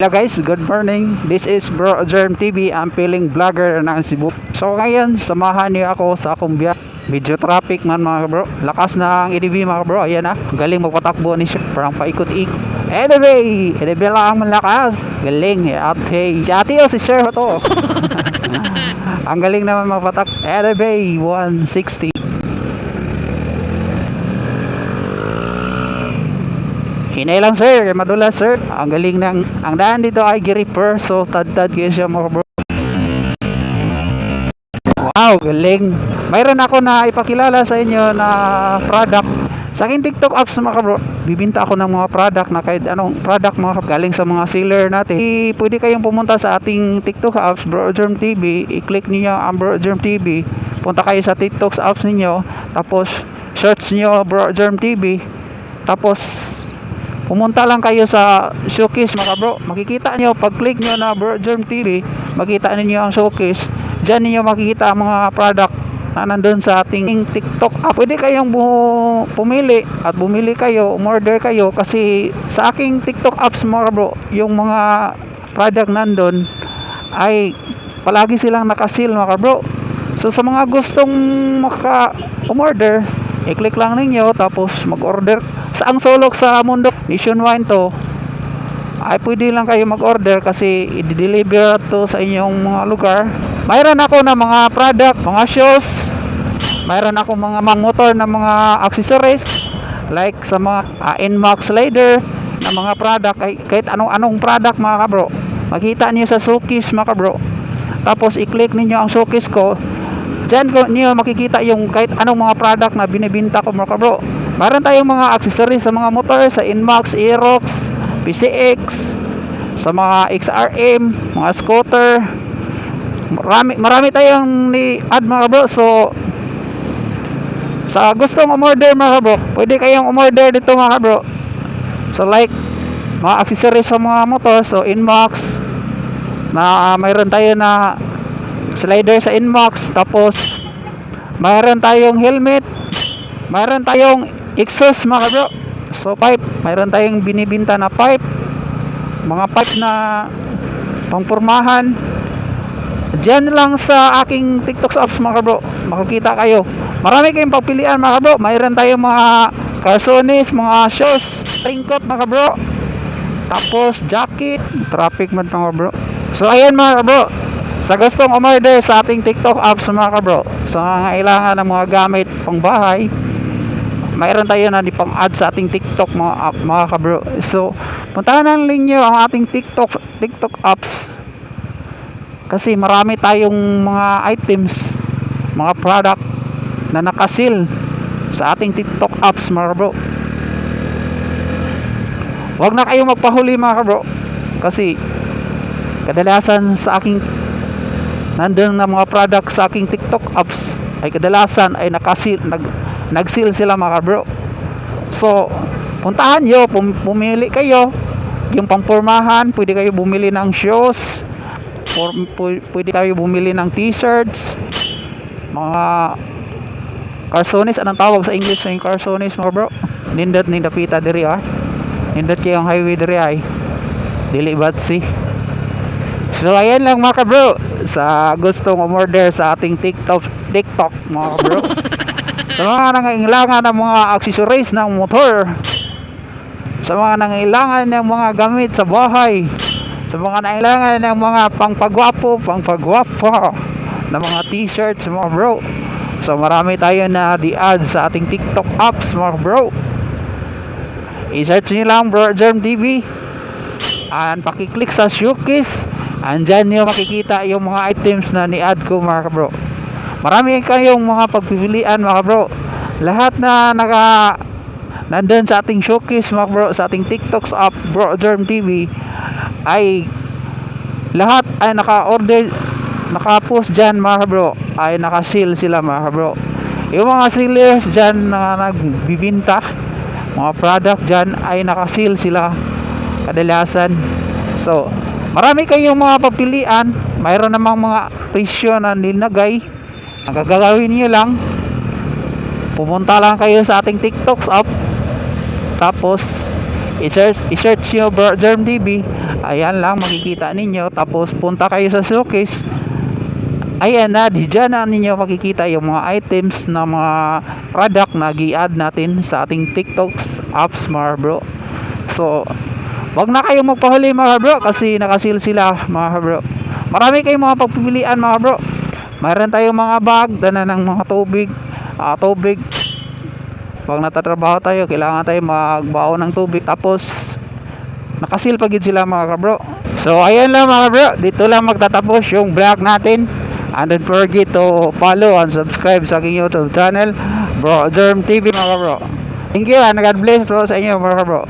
Hello guys, good morning. This is Bro Germ TV. I'm feeling vlogger ng Cebu. So ngayon, samahan niyo ako sa akong biyak. Medyo traffic man mga bro. Lakas na ang EDB mga bro. Ayan na. Galing magpatakbo ni siya. Parang paikot-ik. EDB! EDB lang ang malakas. Galing. Eh, At hey, si ate o si sir to. ang galing naman magpatak. EDB 160. Hinay lang sir, kay madulas sir. Ang galing ng ang daan dito ay gripper so tad-tad kayo siya mga bro. Wow, galing. Mayroon ako na ipakilala sa inyo na product. Sa aking TikTok apps mga bro, bibinta ako ng mga product na kahit anong product mga galing sa mga seller natin. I, pwede kayong pumunta sa ating TikTok apps, Bro Germ TV. I-click niyo ang Bro Germ TV. Punta kayo sa TikTok apps ninyo. Tapos, search niyo Bro Germ TV. Tapos, pumunta lang kayo sa showcase mga bro. Makikita nyo pag click nyo na bro TV makita ninyo ang showcase. Dyan ninyo makikita ang mga product na nandun sa ating TikTok app. Pwede kayong bu- pumili at bumili kayo umorder kayo. Kasi sa aking TikTok apps mga bro yung mga product nandun ay palagi silang nakasil mga bro. So sa mga gustong maka umorder i-click lang ninyo tapos mag-order ang sulok sa mundo nationwide to. Ay pwede lang kayo mag-order kasi i-deliver to sa inyong mga lugar. Mayroon ako na mga product mga shoes. Mayroon ako mga, mga motor na mga accessories like sa mga uh, Nmax slider na mga product. Ay, kahit anong anong product mga kabro. Makita niyo sa showcase mga kabro. Tapos i-click ninyo ang showcase ko. Diyan ko niyo makikita yung kahit anong mga product na binibenta ko mga bro. Meron tayong mga accessories sa mga motor, sa Inmax, Aerox, PCX, sa mga XRM, mga scooter. Marami, marami tayong ni add mga bro. So, sa gustong umorder mga bro, pwede kayong umorder dito mga bro. So like, mga accessories sa mga motor, so Inmax, na uh, mayroon tayo na slider sa Inmax tapos mayroon tayong helmet mayroon tayong exhaust mga bro so pipe. Mayroon tayong binibinta na pipe. Mga pipe na pangpormahan. Diyan lang sa aking TikTok apps mga bro makikita kayo. Marami kayong pagpilian mga bro mayroon tayong mga carsones mga shoes raincoat mga bro tapos jacket. Traffic man mga bro so ayan mga bro sa gustong umorder sa ating TikTok apps mga kabro. Sa mga kailangan ng mga gamit pang bahay mayroon tayo na di pang add sa ating TikTok mga app, mga kabro. So puntahan lang ninyo ang ating TikTok TikTok apps. Kasi marami tayong mga items mga product na nakasil sa ating TikTok apps mga kabro. Huwag na kayong magpahuli mga kabro. Kasi kadalasan sa aking nandun na mga product sa aking TikTok apps ay kadalasan ay nakasil nag nagsil sila mga bro. So puntahan nyo pum, pumili kayo. Yung pangpormahan pwede kayo bumili ng shoes. Or pu- pwede kayo bumili ng t-shirts. Mga carsones anong tawag sa English ng carsones mga bro? Nindot ni dapita diri ah. Nindot kayo ang highway diri ay. Dili batsi So ayan lang mga bro sa gustong umorder sa ating TikTok TikTok mga bro. sa mga nangailangan ng mga accessories ng motor. Sa mga nangailangan ng mga gamit sa bahay. Sa mga nangailangan ng mga pangpagwapo, pangpagwapo na mga t-shirts mga bro. So marami tayo na di-add sa ating TikTok apps mga bro. I-search nyo lang bro Germ TV. And pakiclick sa showcase andyan nyo makikita yung mga items na ni-add ko mga bro. Marami kayong mga pagpipilian mga bro. Lahat na naka nandun sa ating showcase mga bro sa ating TikToks app bro Germ TV ay lahat ay naka-order naka-post dyan mga bro. Ay naka-seal sila mga bro. Yung mga sellers dyan na nagbibinta mga product dyan ay naka-seal sila kadalasan. So marami kayong mga papilian. Mayroon namang mga presyo na nilagay ang gagawin niyo lang pumunta lang kayo sa ating TikToks app. Tapos i-search, i-search nyo bro Germ TV ayan lang makikita ninyo. Tapos punta kayo sa showcase. Ayan na di dyan na ninyo makikita yung mga items na mga product na gi-add natin sa ating TikToks apps mga bro. So wag na kayong magpahuli mga bro kasi nakasil sila mga bro. Marami kayong mga pagpipilian mga bro. Mayroon tayong mga bag dana ng mga tubig. Ah, tubig. Pag natatrabaho tayo kailangan tayo magbaon ng tubig. Tapos nakasil pa gid sila mga bro. So ayan lang mga bro. Dito lang magtatapos yung vlog natin. And don't forget to follow and subscribe sa aking youtube channel bro Germ TV mga bro. Thank you and God bless bro sa inyo mga bro